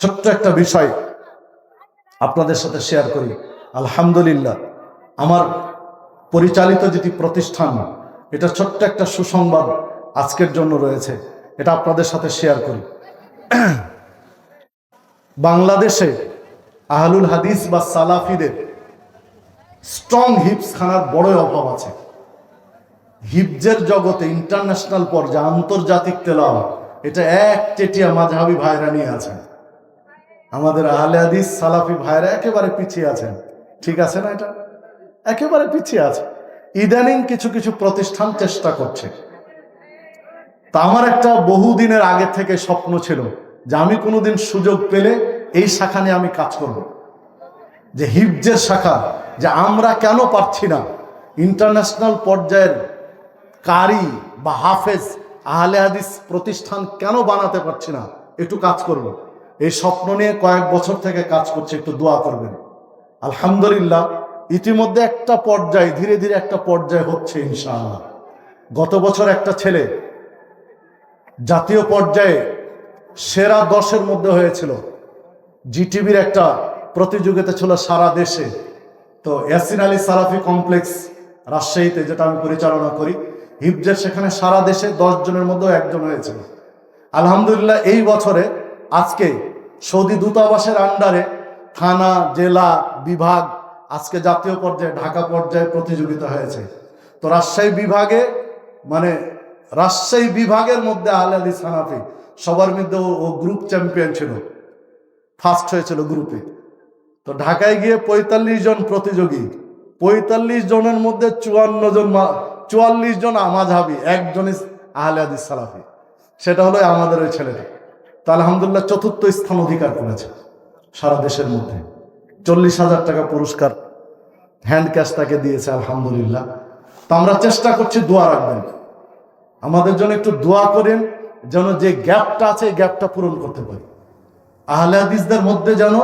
ছোট্ট একটা বিষয় আপনাদের সাথে শেয়ার করি। আলহামদুলিল্লাহ, আমার পরিচালিত যেটি প্রতিষ্ঠান, এটা ছোট্ট একটা সুসংবাদ আজকের জন্য রয়েছে। এটা আপনাদের সাথে শেয়ার করি। বাংলাদেশে আহলুল হাদিস বা সালাফিদের স্ট্রং হিপস খানার বড় অভাব আছে। হিপজের জগতে ইন্টারন্যাশনাল পর্যায়ে আন্তর্জাতিক তেলাও এটা এক চেটিয়া মাঝহাবি ভাইরা নিয়ে আছেন। আমাদের আহলে হাদিস সালাফি ভাইরা একেবারে পিছিয়ে আছেন। ঠিক আছে না এটা? একেবারে পিছিয়ে আছে। ইদানিং কিছু কিছু প্রতিষ্ঠান চেষ্টা করছে। তা আমার একটা বহুদিনের আগে থেকে স্বপ্ন ছিল যে আমি কোনোদিন সুযোগ পেলে এই শাখা নিয়ে আমি কাজ করব। যে হিফজের শাখা, যে আমরা কেন পারছি না? ইন্টারন্যাশনাল পর্যায়ের কারি বা হাফেজ আহলে হাদিস প্রতিষ্ঠান কেন বানাতে পারছি না? একটু কাজ করব। এই স্বপ্ন নিয়ে কয়েক বছর থেকে কাজ করছে, একটু দোয়া করবেন। আলহামদুলিল্লাহ, ইতিমধ্যে একটা পর্যায়ে, ধীরে ধীরে একটা পর্যায়ে হচ্ছে ইনশাআল্লাহ। গত বছর একটা ছেলে জাতীয় পর্যায়ে সেরা দশের মধ্যে হয়েছিল। জিটিভির একটা প্রতিযোগিতা ছিল সারা দেশে। তো ইয়াসিন আলী সালাফি কমপ্লেক্স রাজশাহীতে, যেটা আমি পরিচালনা করি, হিফজের সেখানে সারা দেশে দশ জনের মধ্যেও একজন হয়েছিল। আলহামদুলিল্লাহ, এই বছরে আজকে সৌদি দূতাবাসের আন্ডারে থানা, জেলা, বিভাগ আজকে জাতীয় পর্যায়ে, ঢাকা পর্যায়ে প্রতিযোগিতা হয়েছে। তো রাজশাহী বিভাগে মানে রাজশাহী বিভাগের মধ্যে আল আলী সানাফি সবার মধ্যে ও- গ্রুপ চ্যাম্পিয়ন ছিল। ফার্স্ট হয়েছিল গ্রুপে তো ঢাকায় গিয়ে পঁয়তাল্লিশ জন প্রতিযোগী, পঁয়তাল্লিশ জনের মধ্যে চুয়ান্ন জন চুয়াল্লিশ জন আমাজহাবি, একজন আহলে হাদিস সালাফি। সেটা হলো আমাদের ওই ছেলেটা। তো চতুর্থ স্থান অধিকার করেছে সারা দেশের মধ্যে। চল্লিশ হাজার টাকা পুরস্কার হ্যান্ড ক্যাশ তাকে দিয়েছে, আলহামদুলিল্লাহ। তো আমরা চেষ্টা করছি দোয়া রাখবেন। আমাদের জন্য একটু দোয়া করেন যেন যে গ্যাপটা আছে গ্যাপটা পূরণ করতে পারি। আহলে হাদিসদের মধ্যে যেন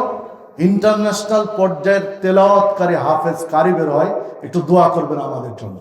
ইন্টারন্যাশনাল পর্যায়ের তেলাওয়াতকারী হাফেজ কারি বের হয়, একটু দোয়া করবেন আমাদের জন্য।